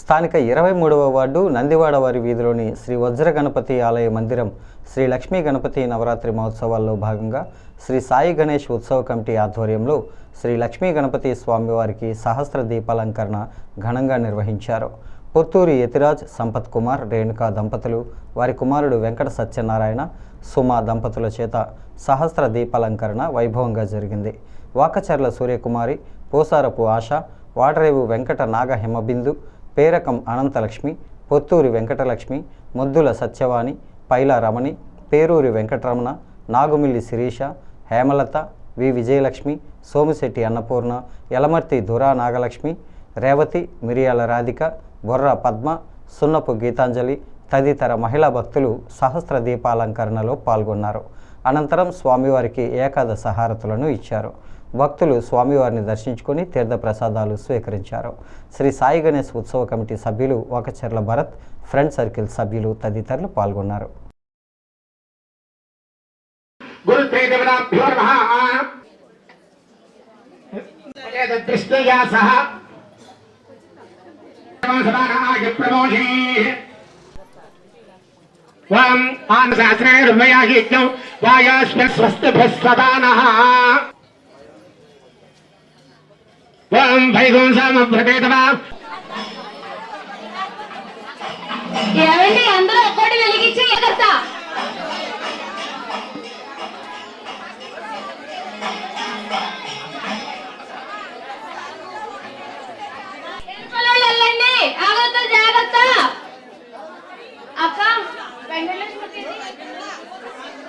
స్థానిక ఇరవై మూడవ వార్డు నందివాడ వారి వీధిలోని శ్రీ వజ్ర గణపతి ఆలయ మందిరం శ్రీ లక్ష్మీ గణపతి నవరాత్రి మహోత్సవాల్లో భాగంగా శ్రీ సాయి గణేష్ ఉత్సవ కమిటీ ఆధ్వర్యంలో శ్రీ లక్ష్మీ గణపతి స్వామివారికి సహస్ర దీపాలంకరణ ఘనంగా నిర్వహించారు. పుత్తూరి యతిరాజ్ సంపత్ కుమార్ రేణుకా దంపతులు వారి కుమారుడు వెంకట సత్యనారాయణ సుమా దంపతుల చేత సహస్ర దీపాలంకరణ వైభవంగా జరిగింది. వాకచర్ల సూర్యకుమారి పోసారపు ఆశ వాడరేవు వెంకట నాగ హిమబిందు పేరకం అనంతలక్ష్మి పొత్తూరి వెంకటలక్ష్మి ముద్దుల సత్యవాణి పైల రమణి పేరూరి వెంకటరమణ నాగుమిల్లి శిరీష హేమలత వి విజయలక్ష్మి సోమిశెట్టి అన్నపూర్ణ యలమర్తి దురా నాగలక్ష్మి రేవతి మిరియాల రాధిక బొర్ర పద్మ సున్నపు గీతాంజలి తదితర మహిళా భక్తులు సహస్ర దీపాలంకరణలో పాల్గొన్నారు. అనంతరం స్వామివారికి ఏకాదశ హారతులను ఇచ్చారు. భక్తులు స్వామివారిని దర్శించుకొని తీర్థ ప్రసాదాలు స్వీకరించారు. శ్రీ సాయి గణేష్ ఉత్సవ కమిటీ సభ్యులు ఒకచెర్ల భరత్ ఫ్రెండ్ సర్కిల్ సభ్యులు తదితరులు పాల్గొన్నారు. దృష్ట్యా సహ. ప్రమోషే వాం ఆన్ శాస్త్రే రుమయాహిజ్ఞం వాయాస్మిన్ స్వస్తిభిస్సదానః వాం వైగుంసమభ్రదేతవా ఏమండి అందరూ ఒక్కటి వెలిగించి ఎగస్తా